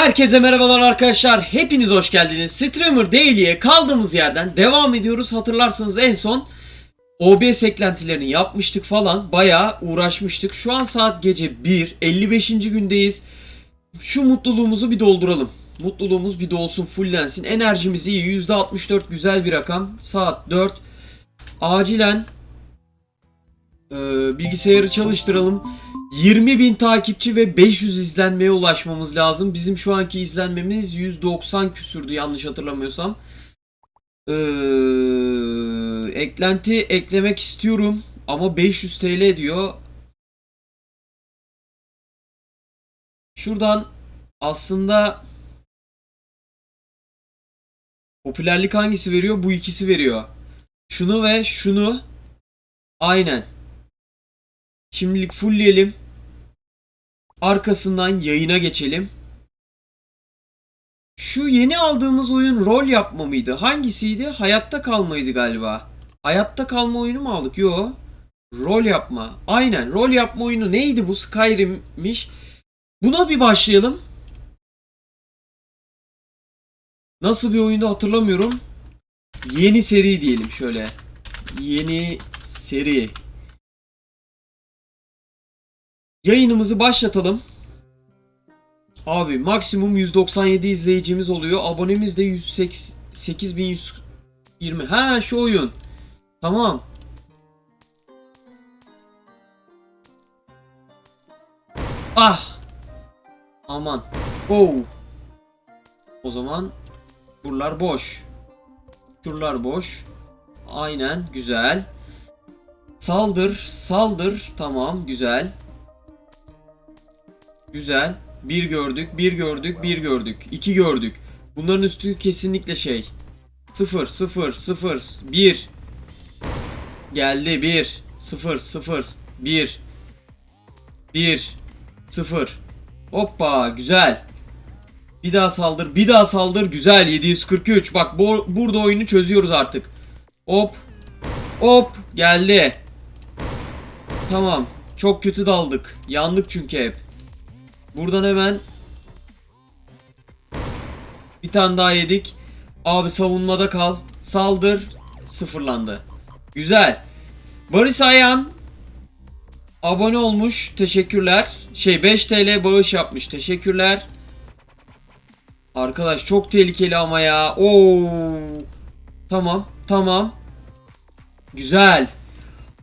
Herkese merhabalar arkadaşlar. Hepiniz hoş geldiniz. Streamer Daily'e kaldığımız yerden devam ediyoruz. Hatırlarsanız en son OBS eklentilerini yapmıştık falan. Bayağı uğraşmıştık. Şu an saat gece 1. 55. gündeyiz. Şu mutluluğumuzu bir dolduralım. Mutluluğumuz bir dolsun, fullensin. Enerjimiz iyi. %64 güzel bir rakam. Saat 4. Acilen e, bilgisayarı çalıştıralım. 20 bin takipçi ve 500 izlenmeye ulaşmamız lazım. Bizim şu anki izlenmemiz 190 küsürdü yanlış hatırlamıyorsam. Ee, eklenti eklemek istiyorum ama 500 TL diyor. Şuradan aslında popülerlik hangisi veriyor? Bu ikisi veriyor. Şunu ve şunu aynen. Şimdilik fullleyelim. Arkasından yayına geçelim. Şu yeni aldığımız oyun rol yapma mıydı? Hangisiydi? Hayatta kalmaydı galiba. Hayatta kalma oyunu mu aldık? Yo. Rol yapma. Aynen. Rol yapma oyunu neydi bu? Skyrim'miş. Buna bir başlayalım. Nasıl bir oyundu hatırlamıyorum. Yeni seri diyelim şöyle. Yeni seri. Yayınımızı başlatalım. Abi maksimum 197 izleyicimiz oluyor. Abonemiz de 108.120. Ha şu oyun. Tamam. Ah. Aman. Oh. O zaman buralar boş. Şuralar boş. Aynen güzel. Saldır, saldır. Tamam, güzel. Güzel. Bir gördük, bir gördük, bir gördük. iki gördük. Bunların üstü kesinlikle şey. Sıfır, sıfır, sıfır, bir. Geldi bir. Sıfır, sıfır, bir. Bir. Sıfır. Hoppa, güzel. Bir daha saldır, bir daha saldır. Güzel, 743. Bak bu, burada oyunu çözüyoruz artık. Hop. Hop, geldi. Tamam. Çok kötü daldık. Yandık çünkü hep. Buradan hemen bir tane daha yedik. Abi savunmada kal. Saldır. Sıfırlandı. Güzel. Barış Ayan abone olmuş. Teşekkürler. Şey 5 TL bağış yapmış. Teşekkürler. Arkadaş çok tehlikeli ama ya. Oo. Tamam. Tamam. Güzel.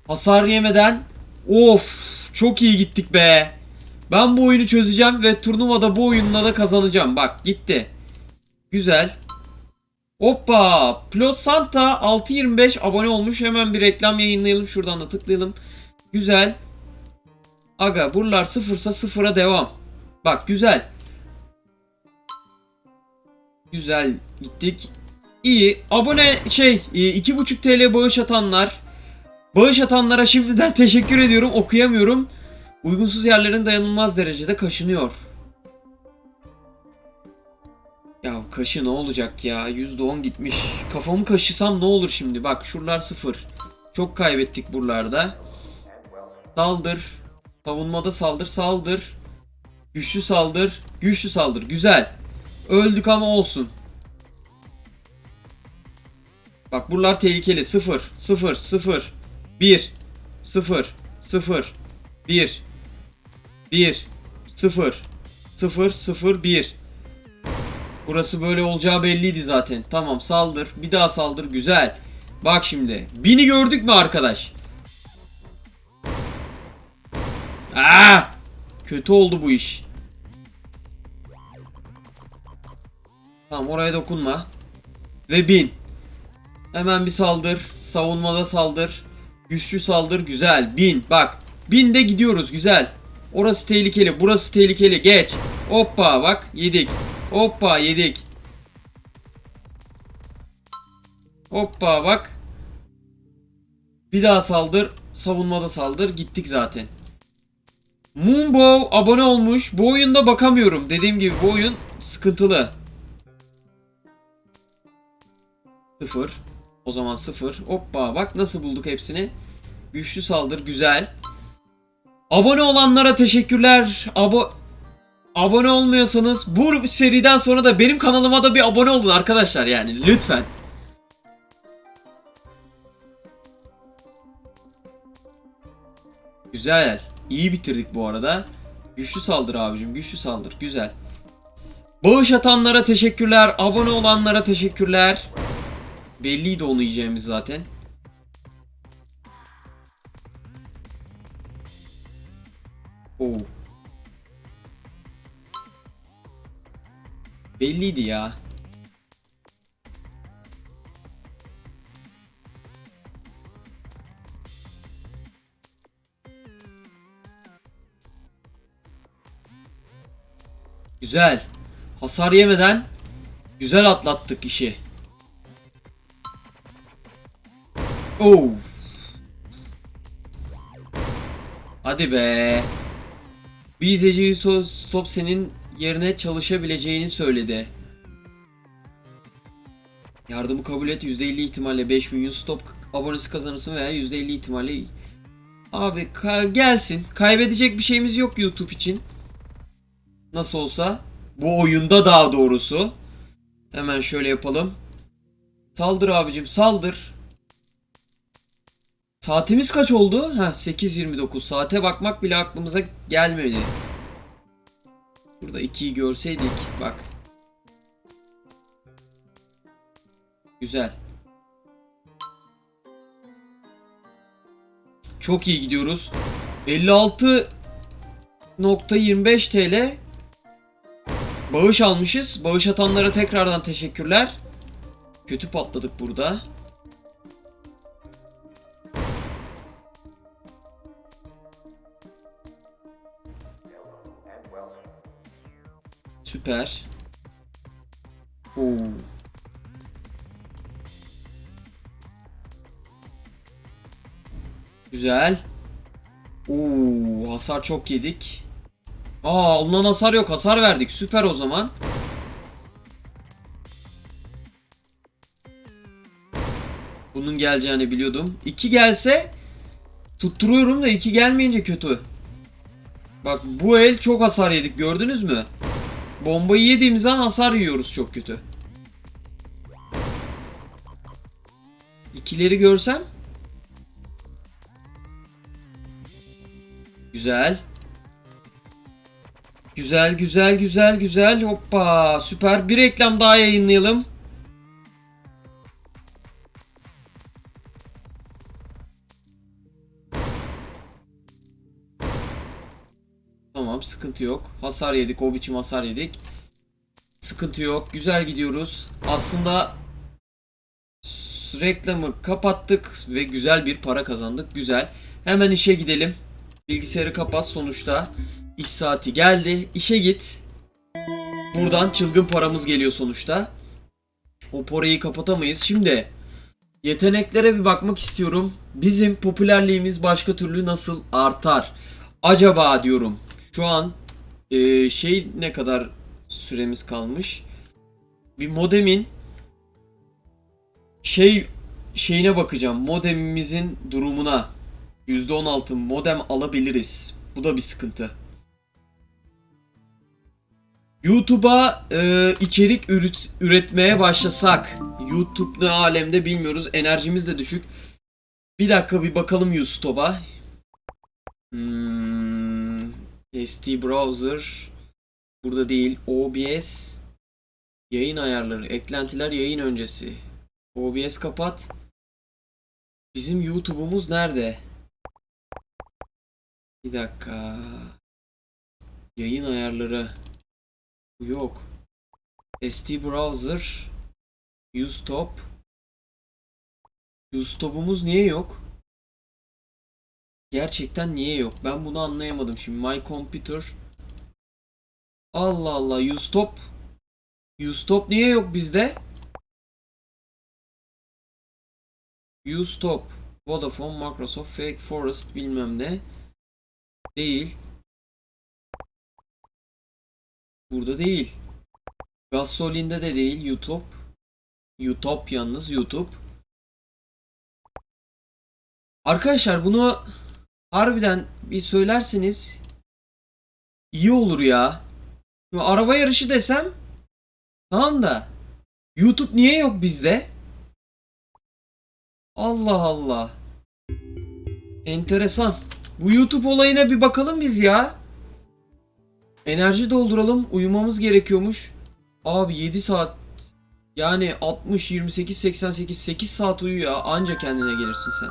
Hasar yemeden. Of. Çok iyi gittik be. Ben bu oyunu çözeceğim ve turnuvada bu oyunla da kazanacağım. Bak gitti. Güzel. Hoppa. Plot Santa 6.25 abone olmuş. Hemen bir reklam yayınlayalım. Şuradan da tıklayalım. Güzel. Aga buralar sıfırsa sıfıra devam. Bak güzel. Güzel gittik. İyi. Abone şey 2.5 TL bağış atanlar. Bağış atanlara şimdiden teşekkür ediyorum. Okuyamıyorum. Uygunsuz yerlerin dayanılmaz derecede kaşınıyor. Ya kaşı ne olacak ya? %10 gitmiş. Kafamı kaşısam ne olur şimdi? Bak şuralar sıfır. Çok kaybettik buralarda. Saldır. Savunmada saldır. Saldır. Güçlü saldır. Güçlü saldır. Güzel. Öldük ama olsun. Bak buralar tehlikeli. 0, 0, 0, 1, 0, 0, 1, 1 0 0 0 1 Burası böyle olacağı belliydi zaten. Tamam saldır. Bir daha saldır. Güzel. Bak şimdi. Bini gördük mü arkadaş? Aa! Kötü oldu bu iş. Tamam oraya dokunma. Ve bin. Hemen bir saldır. Savunmada saldır. Güçlü saldır. Güzel. Bin. Bak. Bin de gidiyoruz. Güzel. Orası tehlikeli. Burası tehlikeli. Geç. Hoppa bak yedik. Hoppa yedik. Hoppa bak. Bir daha saldır. Savunmada saldır. Gittik zaten. Moonbow abone olmuş. Bu oyunda bakamıyorum. Dediğim gibi bu oyun sıkıntılı. Sıfır. O zaman sıfır. Hoppa bak nasıl bulduk hepsini. Güçlü saldır. Güzel. Abone olanlara teşekkürler. Abo abone olmuyorsanız bu seriden sonra da benim kanalıma da bir abone olun arkadaşlar yani lütfen. Güzel. İyi bitirdik bu arada. Güçlü saldır abicim. Güçlü saldır. Güzel. Bağış atanlara teşekkürler. Abone olanlara teşekkürler. Belliydi onu yiyeceğimiz zaten. Oo. Belliydi ya. Güzel. Hasar yemeden güzel atlattık işi. Oo. Hadi be. Bir izleyici Stop senin yerine çalışabileceğini söyledi. Yardımı kabul et %50 ihtimalle 5000 Yusuf abonesi kazanırsın veya %50 ihtimalle Abi ka- gelsin. Kaybedecek bir şeyimiz yok YouTube için. Nasıl olsa. Bu oyunda daha doğrusu. Hemen şöyle yapalım. Saldır abicim saldır. Saatimiz kaç oldu? Ha 8.29. Saate bakmak bile aklımıza gelmedi. Burada 2'yi görseydik. Bak. Güzel. Çok iyi gidiyoruz. 56.25 TL Bağış almışız. Bağış atanlara tekrardan teşekkürler. Kötü patladık burada. Güzel. Oo, hasar çok yedik. Aa, alınan hasar yok. Hasar verdik. Süper o zaman. Bunun geleceğini biliyordum. 2 gelse tutturuyorum da 2 gelmeyince kötü. Bak bu el çok hasar yedik gördünüz mü? Bombayı yediğimiz an hasar yiyoruz çok kötü. İkileri görsem. Güzel. Güzel güzel güzel güzel. Hoppa süper. Bir reklam daha yayınlayalım. Tamam sıkıntı yok. Hasar yedik. O biçim hasar yedik. Sıkıntı yok. Güzel gidiyoruz. Aslında reklamı kapattık ve güzel bir para kazandık. Güzel. Hemen işe gidelim. Bilgisayarı kapat sonuçta. İş saati geldi. İşe git. Buradan çılgın paramız geliyor sonuçta. O parayı kapatamayız. Şimdi yeteneklere bir bakmak istiyorum. Bizim popülerliğimiz başka türlü nasıl artar? Acaba diyorum. Şu an e, şey ne kadar süremiz kalmış? Bir modemin şey şeyine bakacağım. Modemimizin durumuna. %16 modem alabiliriz. Bu da bir sıkıntı. YouTube'a e, içerik üret- üretmeye başlasak. YouTube ne alemde bilmiyoruz. Enerjimiz de düşük. Bir dakika bir bakalım YouTube'a. Hmm, ST Browser. Burada değil. OBS. Yayın ayarları. Eklentiler yayın öncesi. OBS kapat. Bizim YouTube'umuz nerede? Bir dakika. Yayın ayarları. Yok. ST Browser. Ustop. Ustop'umuz niye yok? Gerçekten niye yok? Ben bunu anlayamadım şimdi. My Computer. Allah Allah. Ustop. Ustop niye yok bizde? Ustop. Vodafone, Microsoft, Fake Forest bilmem ne. Değil. Burada değil. Gasolin'de de değil YouTube. YouTube yalnız YouTube. Arkadaşlar bunu harbiden bir söylerseniz iyi olur ya. Şimdi araba yarışı desem tamam da YouTube niye yok bizde? Allah Allah. Enteresan. Bu YouTube olayına bir bakalım biz ya. Enerji dolduralım. Uyumamız gerekiyormuş. Abi 7 saat yani 60 28 88 8 saat uyu ya anca kendine gelirsin sen.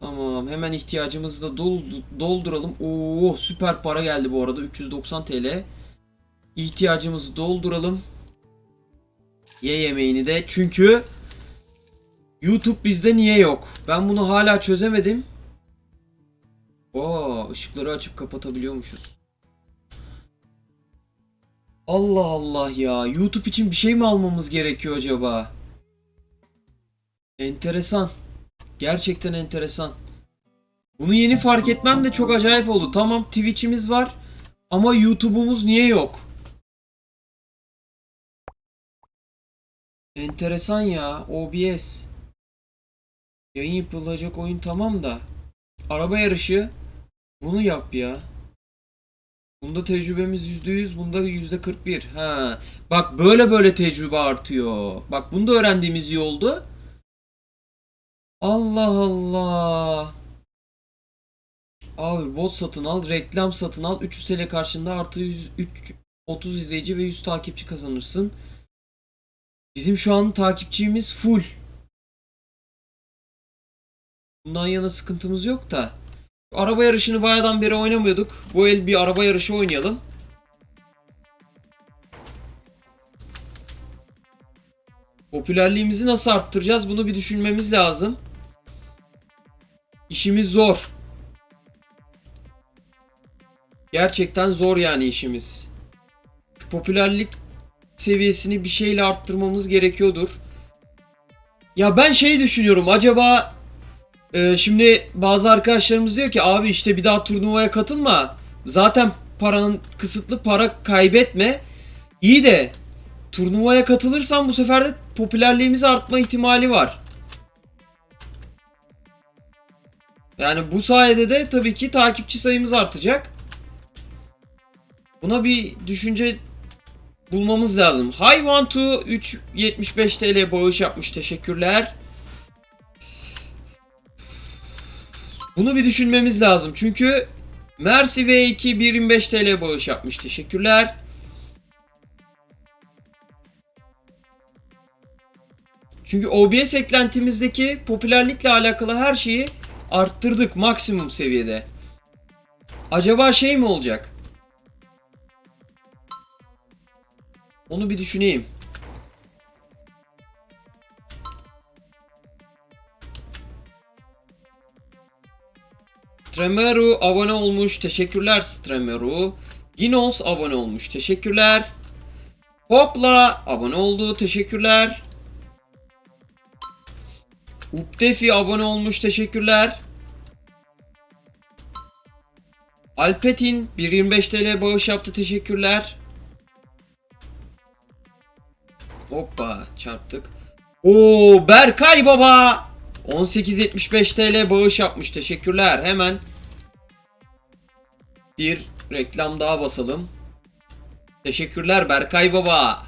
Tamam hemen ihtiyacımızı da dol- dolduralım. Oo süper para geldi bu arada 390 TL. İhtiyacımızı dolduralım. Ye yemeğini de çünkü YouTube bizde niye yok? Ben bunu hala çözemedim. Oo ışıkları açıp kapatabiliyormuşuz. Allah Allah ya. YouTube için bir şey mi almamız gerekiyor acaba? Enteresan. Gerçekten enteresan. Bunu yeni fark etmem de çok acayip oldu. Tamam Twitch'imiz var ama YouTube'umuz niye yok? Enteresan ya. OBS. Yayın yapılacak oyun tamam da. Araba yarışı. Bunu yap ya. Bunda tecrübemiz %100, bunda %41. Ha. Bak böyle böyle tecrübe artıyor. Bak bunu da öğrendiğimiz iyi oldu. Allah Allah. Abi bot satın al, reklam satın al. 300 TL karşında artı 100, 3, 30 izleyici ve 100 takipçi kazanırsın. Bizim şu an takipçimiz full. Bundan yana sıkıntımız yok da. Araba yarışını bayağıdan beri oynamıyorduk. Bu el bir araba yarışı oynayalım. Popülerliğimizi nasıl arttıracağız? Bunu bir düşünmemiz lazım. İşimiz zor. Gerçekten zor yani işimiz. Şu popülerlik seviyesini bir şeyle arttırmamız gerekiyordur. Ya ben şey düşünüyorum. Acaba ee, şimdi bazı arkadaşlarımız diyor ki abi işte bir daha turnuvaya katılma. Zaten paranın kısıtlı para kaybetme. İyi de turnuvaya katılırsan bu sefer de popülerliğimiz artma ihtimali var. Yani bu sayede de tabii ki takipçi sayımız artacak. Buna bir düşünce bulmamız lazım. Want to 375 TL bağış yapmış. Teşekkürler. Bunu bir düşünmemiz lazım. Çünkü Mercy V2 125 TL bağış yapmış. Teşekkürler. Çünkü OBS eklentimizdeki popülerlikle alakalı her şeyi arttırdık maksimum seviyede. Acaba şey mi olacak? Onu bir düşüneyim. Stremeru abone olmuş. Teşekkürler Stremeru. Ginos abone olmuş. Teşekkürler. Hopla abone oldu. Teşekkürler. Uptefi abone olmuş. Teşekkürler. Alpetin 1.25 TL bağış yaptı. Teşekkürler. Hoppa çarptık. Oo Berkay baba 18.75 TL bağış yapmış. Teşekkürler. Hemen bir reklam daha basalım. Teşekkürler Berkay baba.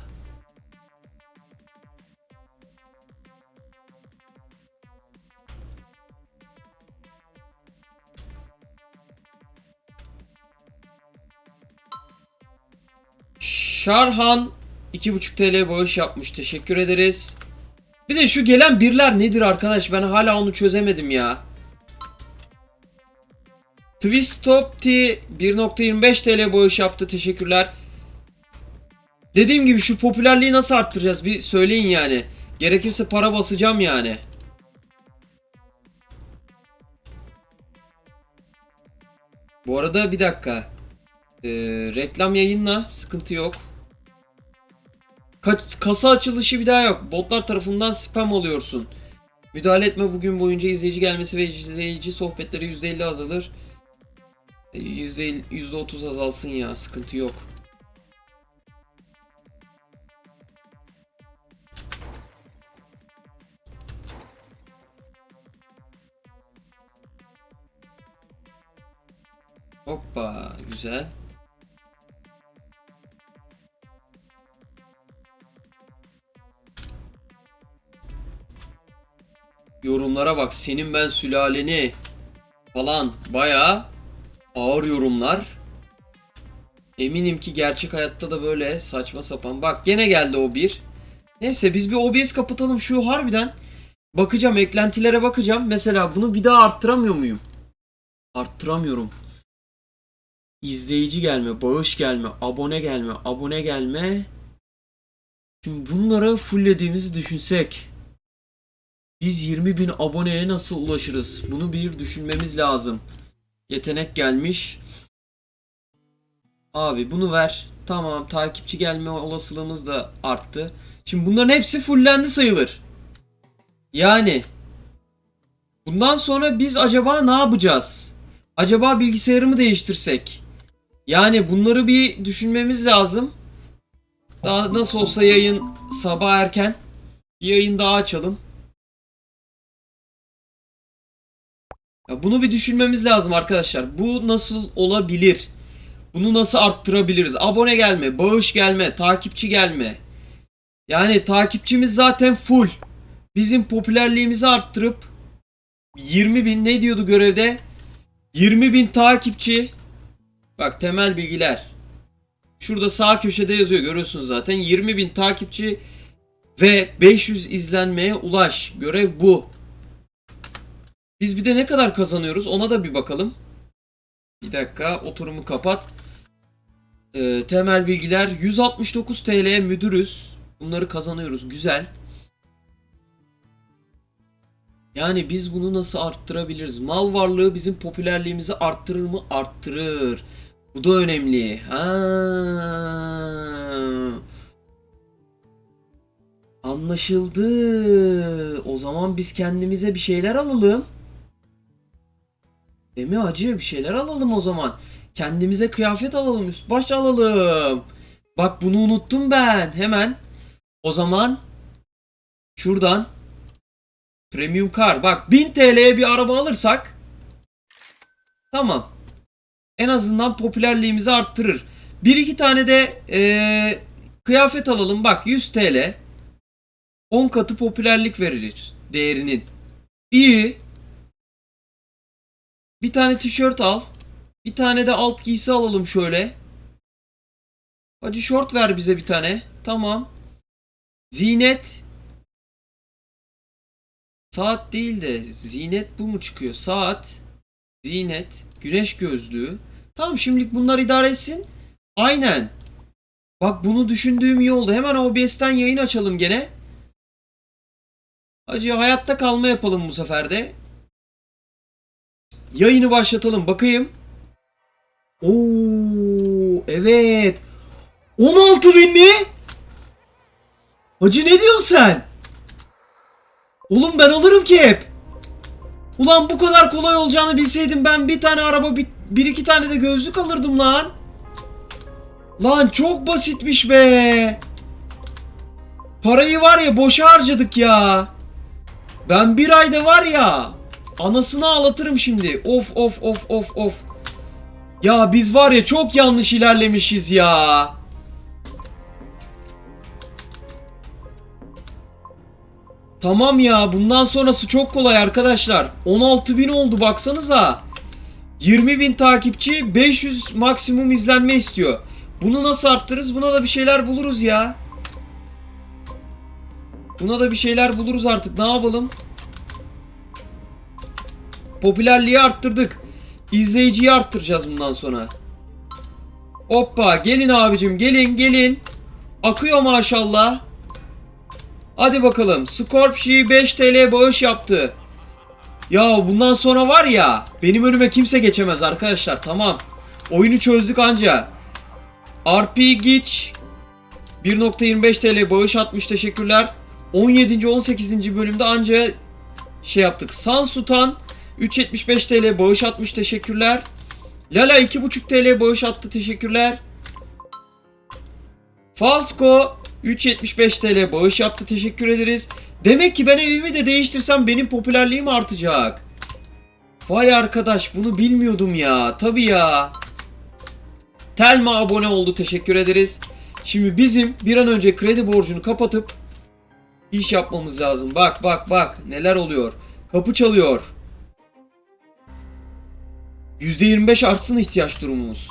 Şarhan 2.5 TL bağış yapmış. Teşekkür ederiz. Bir de şu gelen birler nedir arkadaş? Ben hala onu çözemedim ya. Twist Top T 1.25 TL bağış yaptı. Teşekkürler. Dediğim gibi şu popülerliği nasıl arttıracağız? Bir söyleyin yani. Gerekirse para basacağım yani. Bu arada bir dakika. Ee, reklam yayınla sıkıntı yok. Ka- kasa açılışı bir daha yok. Botlar tarafından spam oluyorsun. Müdahale etme bugün boyunca izleyici gelmesi ve izleyici sohbetleri %50 azalır. Yüzde 30 azalsın ya sıkıntı yok. Hoppa güzel. Yorumlara bak senin ben sülaleni falan bayağı ağır yorumlar. Eminim ki gerçek hayatta da böyle saçma sapan. Bak gene geldi o bir. Neyse biz bir OBS kapatalım şu harbiden. Bakacağım eklentilere bakacağım. Mesela bunu bir daha arttıramıyor muyum? Arttıramıyorum. İzleyici gelme, bağış gelme, abone gelme, abone gelme. Şimdi bunları fulllediğimizi düşünsek. Biz 20 bin aboneye nasıl ulaşırız? Bunu bir düşünmemiz lazım. Yetenek gelmiş. Abi bunu ver. Tamam takipçi gelme olasılığımız da arttı. Şimdi bunların hepsi fullendi sayılır. Yani bundan sonra biz acaba ne yapacağız? Acaba bilgisayarımı değiştirsek? Yani bunları bir düşünmemiz lazım. Daha nasıl olsa yayın sabah erken. Bir yayın daha açalım. Ya bunu bir düşünmemiz lazım arkadaşlar. Bu nasıl olabilir? Bunu nasıl arttırabiliriz? Abone gelme, bağış gelme, takipçi gelme. Yani takipçimiz zaten full. Bizim popülerliğimizi arttırıp 20 bin ne diyordu görevde? 20 bin takipçi. Bak temel bilgiler. Şurada sağ köşede yazıyor görüyorsunuz zaten. 20 bin takipçi ve 500 izlenmeye ulaş. Görev bu. Biz bir de ne kadar kazanıyoruz ona da bir bakalım. Bir dakika oturumu kapat. Ee, temel bilgiler 169 TL müdürüz. Bunları kazanıyoruz. Güzel. Yani biz bunu nasıl arttırabiliriz? Mal varlığı bizim popülerliğimizi arttırır mı? Arttırır. Bu da önemli. Ha. Anlaşıldı. O zaman biz kendimize bir şeyler alalım. Değil mi acı? Bir şeyler alalım o zaman. Kendimize kıyafet alalım, üst baş alalım. Bak bunu unuttum ben. Hemen. O zaman şuradan Premium Car. Bak 1000 TL'ye bir araba alırsak tamam. En azından popülerliğimizi arttırır. Bir iki tane de eee, kıyafet alalım. Bak 100 TL. 10 katı popülerlik verilir değerinin. İyi. Bir tane tişört al. Bir tane de alt giysi alalım şöyle. Hacı şort ver bize bir tane. Tamam. Zinet. Saat değil de zinet bu mu çıkıyor? Saat. Zinet. Güneş gözlüğü. Tamam şimdilik bunlar idare etsin. Aynen. Bak bunu düşündüğüm iyi oldu. Hemen OBS'ten yayın açalım gene. Hacı hayatta kalma yapalım bu sefer de. Yayını başlatalım bakayım. Oo evet. 16 bin mi? Hacı ne diyorsun sen? Oğlum ben alırım ki hep. Ulan bu kadar kolay olacağını bilseydim ben bir tane araba bir, bir iki tane de gözlük alırdım lan. Lan çok basitmiş be. Parayı var ya boşa harcadık ya. Ben bir ayda var ya anasını ağlatırım şimdi. Of of of of of. Ya biz var ya çok yanlış ilerlemişiz ya. Tamam ya bundan sonrası çok kolay arkadaşlar. 16.000 oldu baksanıza. 20.000 takipçi 500 maksimum izlenme istiyor. Bunu nasıl arttırırız? Buna da bir şeyler buluruz ya. Buna da bir şeyler buluruz artık. Ne yapalım? Popülerliği arttırdık. İzleyiciyi arttıracağız bundan sonra. Hoppa gelin abicim gelin gelin. Akıyor maşallah. Hadi bakalım. Scorpshi 5 TL bağış yaptı. Ya bundan sonra var ya benim önüme kimse geçemez arkadaşlar tamam. Oyunu çözdük anca. RP Giç 1.25 TL bağış atmış teşekkürler. 17. 18. bölümde anca şey yaptık. Sansutan 3.75 TL bağış atmış teşekkürler. Lala 2.5 TL bağış attı teşekkürler. Falsko 3.75 TL bağış yaptı teşekkür ederiz. Demek ki ben evimi de değiştirsem benim popülerliğim artacak. Vay arkadaş bunu bilmiyordum ya. Tabi ya. Telma abone oldu teşekkür ederiz. Şimdi bizim bir an önce kredi borcunu kapatıp iş yapmamız lazım. Bak bak bak neler oluyor. Kapı çalıyor. %25 artsın ihtiyaç durumumuz.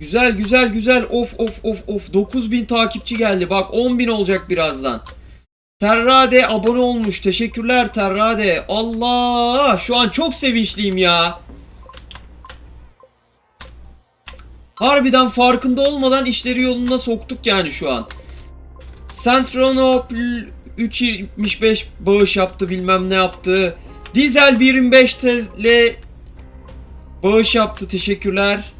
Güzel güzel güzel. Of of of of. 9000 takipçi geldi. Bak 10.000 olacak birazdan. Terrade abone olmuş. Teşekkürler Terrade. Allah! Şu an çok sevinçliyim ya. Harbiden farkında olmadan işleri yoluna soktuk yani şu an. Centronop 3.75 bağış yaptı bilmem ne yaptı. Dizel 1.25 TL bağış yaptı teşekkürler.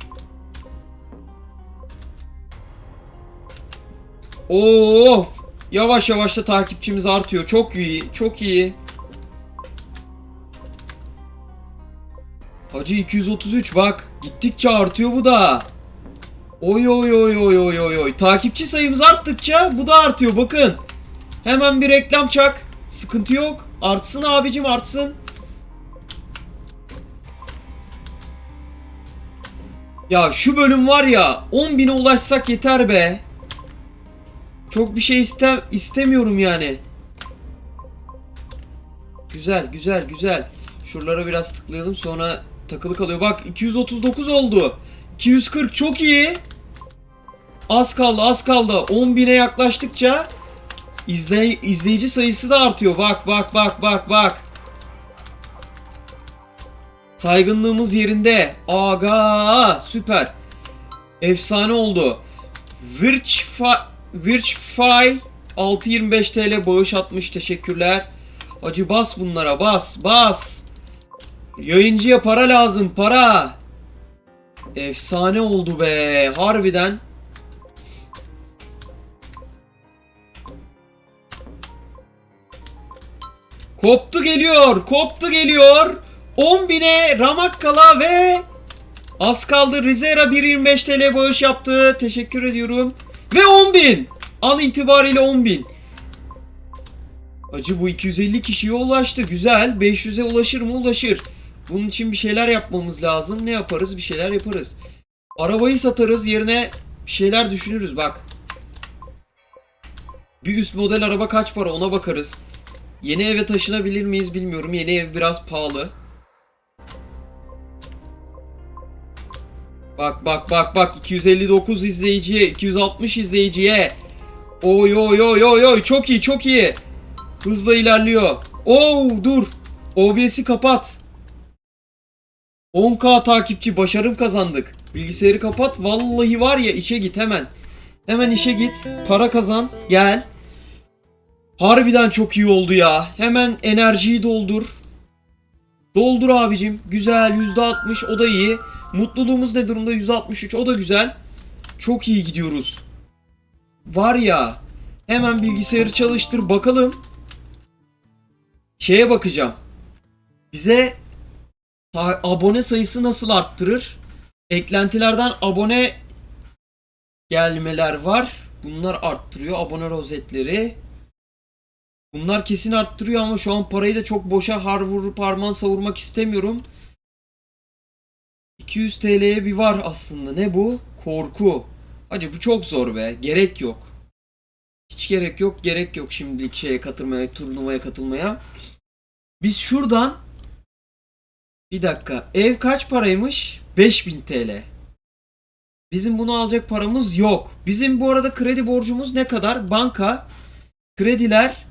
Oo, yavaş yavaş da takipçimiz artıyor. Çok iyi, çok iyi. Hacı 233 bak. Gittikçe artıyor bu da. Oy oy oy oy oy oy oy. Takipçi sayımız arttıkça bu da artıyor bakın. Hemen bir reklam çak. Sıkıntı yok. Artsın abicim artsın. Ya şu bölüm var ya 10.000'e ulaşsak yeter be. Çok bir şey iste istemiyorum yani. Güzel güzel güzel. Şuralara biraz tıklayalım sonra takılı kalıyor. Bak 239 oldu. 240 çok iyi. Az kaldı az kaldı. 10.000'e yaklaştıkça izley izleyici sayısı da artıyor. Bak bak bak bak bak. Saygınlığımız yerinde. Aga süper. Efsane oldu. Virchfy 625 TL bağış atmış. Teşekkürler. Acı bas bunlara bas bas. Yayıncıya para lazım para. Efsane oldu be. Harbiden. Koptu geliyor. Koptu geliyor. 10.000'e Ramakkala ve az kaldı. Rizera 1.25 TL bağış yaptı. Teşekkür ediyorum. Ve 10.000. An itibariyle 10.000. Acı bu 250 kişiye ulaştı. Güzel. 500'e ulaşır mı? Ulaşır. Bunun için bir şeyler yapmamız lazım. Ne yaparız? Bir şeyler yaparız. Arabayı satarız. Yerine bir şeyler düşünürüz bak. Bir üst model araba kaç para ona bakarız. Yeni eve taşınabilir miyiz bilmiyorum. Yeni ev biraz pahalı. Bak bak bak bak 259 izleyiciye 260 izleyiciye. Oy oy oy oy oy çok iyi çok iyi. Hızla ilerliyor. Oo dur. OBS'i kapat. 10k takipçi başarım kazandık. Bilgisayarı kapat. Vallahi var ya işe git hemen. Hemen işe git para kazan gel. Harbiden çok iyi oldu ya. Hemen enerjiyi doldur. Doldur abicim. Güzel %60 o da iyi Mutluluğumuz ne durumda? 163. O da güzel. Çok iyi gidiyoruz. Var ya. Hemen bilgisayarı çalıştır bakalım. Şeye bakacağım. Bize abone sayısı nasıl arttırır? Eklentilerden abone gelmeler var. Bunlar arttırıyor abone rozetleri. Bunlar kesin arttırıyor ama şu an parayı da çok boşa har vurup parmağın savurmak istemiyorum. 200 TL'ye bir var aslında. Ne bu? Korku. Hacı bu çok zor be. Gerek yok. Hiç gerek yok. Gerek yok şimdilik şeye katılmaya, turnuvaya katılmaya. Biz şuradan bir dakika. Ev kaç paraymış? 5000 TL. Bizim bunu alacak paramız yok. Bizim bu arada kredi borcumuz ne kadar? Banka krediler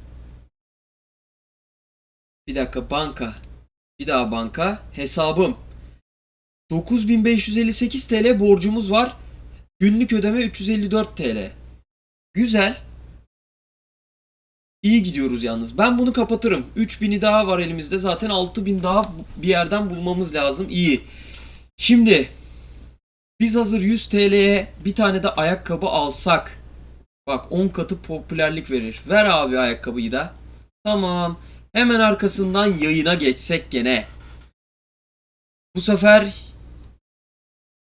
bir dakika banka. Bir daha banka. Hesabım. 9558 TL borcumuz var. Günlük ödeme 354 TL. Güzel. İyi gidiyoruz yalnız. Ben bunu kapatırım. 3000'i daha var elimizde. Zaten 6000 daha bir yerden bulmamız lazım. İyi. Şimdi biz hazır 100 TL'ye bir tane de ayakkabı alsak. Bak 10 katı popülerlik verir. Ver abi ayakkabıyı da. Tamam. Hemen arkasından yayına geçsek gene. Bu sefer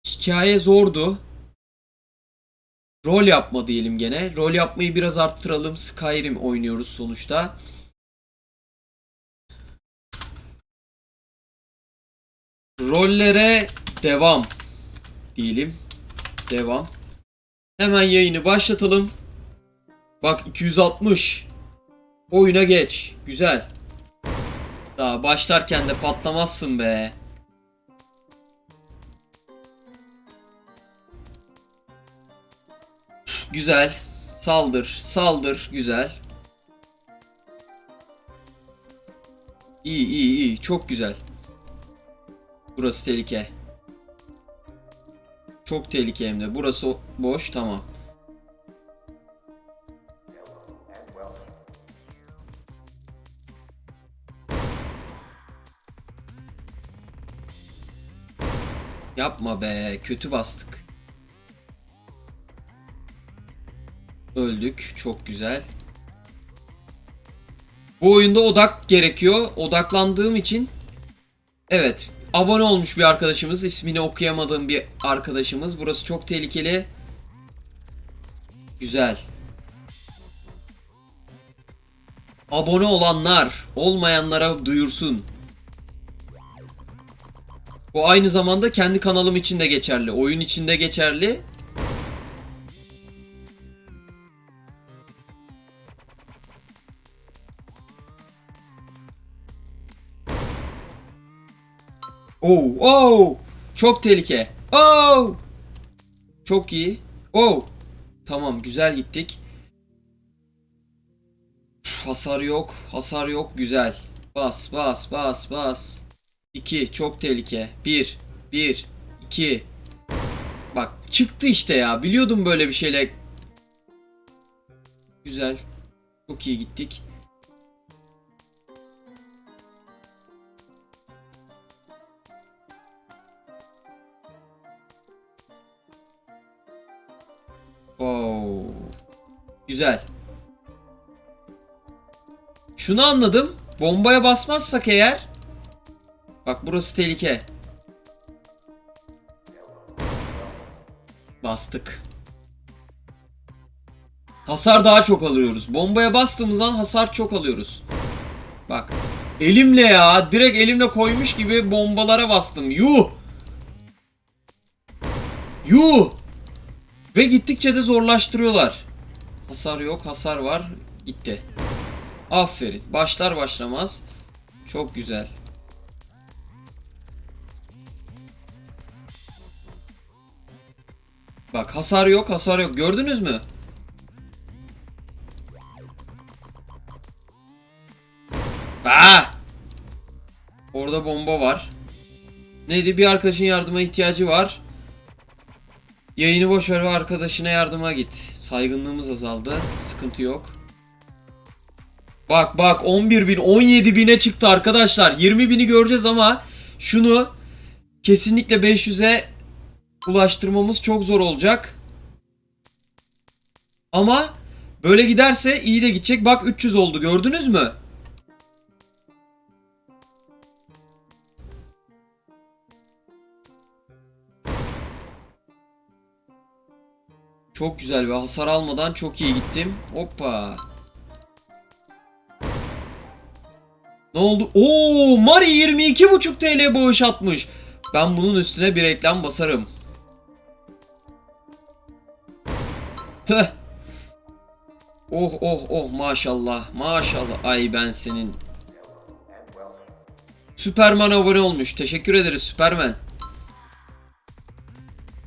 Hikaye zordu. Rol yapma diyelim gene. Rol yapmayı biraz arttıralım. Skyrim oynuyoruz sonuçta. Rollere devam diyelim. Devam. Hemen yayını başlatalım. Bak 260. Oyuna geç. Güzel. Daha başlarken de patlamazsın be. Güzel. Saldır, saldır. Güzel. İyi, iyi, iyi. Çok güzel. Burası tehlike. Çok tehlike hem de. Burası boş, tamam. Yapma be, kötü bastık. Öldük, çok güzel. Bu oyunda odak gerekiyor. Odaklandığım için Evet, abone olmuş bir arkadaşımız, ismini okuyamadığım bir arkadaşımız. Burası çok tehlikeli. Güzel. Abone olanlar, olmayanlara duyursun. Bu aynı zamanda kendi kanalım için de geçerli. Oyun için de geçerli. Oh, oh! Çok tehlike. Oh! Çok iyi. Oh! Tamam, güzel gittik. Hasar yok, hasar yok. Güzel. Bas, bas, bas, bas. 2 çok tehlike. 1 1 2 Bak çıktı işte ya. Biliyordum böyle bir şeyle. Güzel. Çok iyi gittik. Güzel. Şunu anladım. Bombaya basmazsak eğer Bak burası tehlike. Bastık. Hasar daha çok alıyoruz. Bombaya bastığımız an hasar çok alıyoruz. Bak. Elimle ya. Direkt elimle koymuş gibi bombalara bastım. Yuh. Yuh. Ve gittikçe de zorlaştırıyorlar. Hasar yok. Hasar var. Gitti. Aferin. Başlar başlamaz. Çok güzel. Bak hasar yok hasar yok gördünüz mü? Aa! Orada bomba var. Neydi bir arkadaşın yardıma ihtiyacı var. Yayını boş ver ve arkadaşına yardıma git. Saygınlığımız azaldı. Sıkıntı yok. Bak bak 11 bin 17 bine çıktı arkadaşlar. 20 bini göreceğiz ama şunu kesinlikle 500'e ulaştırmamız çok zor olacak. Ama böyle giderse iyi de gidecek. Bak 300 oldu gördünüz mü? Çok güzel ve hasar almadan çok iyi gittim. Hoppa. Ne oldu? Oo, Mari 22,5 TL bağış atmış. Ben bunun üstüne bir reklam basarım. Tüh. Oh oh oh maşallah maşallah. Ay ben senin. Süperman abone olmuş. Teşekkür ederiz Süperman.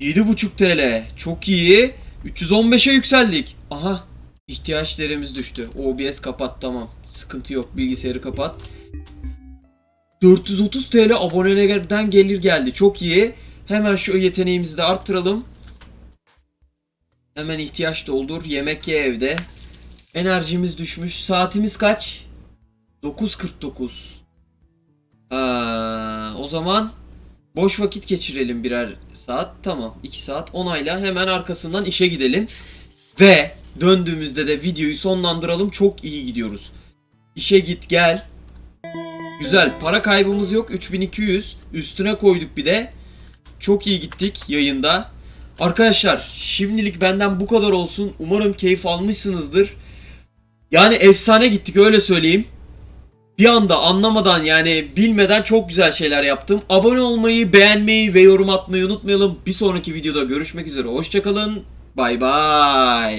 7.5 TL. Çok iyi. 315'e yükseldik. Aha. İhtiyaç değerimiz düştü. OBS kapat tamam. Sıkıntı yok. Bilgisayarı kapat. 430 TL abonelerden gelir geldi. Çok iyi. Hemen şu yeteneğimizi de arttıralım. Hemen ihtiyaç doldur. Yemek ye evde. Enerjimiz düşmüş. Saatimiz kaç? 9.49. Aa, o zaman boş vakit geçirelim birer saat. Tamam. 2 saat. Onayla hemen arkasından işe gidelim. Ve döndüğümüzde de videoyu sonlandıralım. Çok iyi gidiyoruz. İşe git gel. Güzel. Para kaybımız yok. 3200. Üstüne koyduk bir de. Çok iyi gittik yayında. Arkadaşlar şimdilik benden bu kadar olsun. Umarım keyif almışsınızdır. Yani efsane gittik öyle söyleyeyim. Bir anda anlamadan yani bilmeden çok güzel şeyler yaptım. Abone olmayı, beğenmeyi ve yorum atmayı unutmayalım. Bir sonraki videoda görüşmek üzere. Hoşçakalın. Bay bay.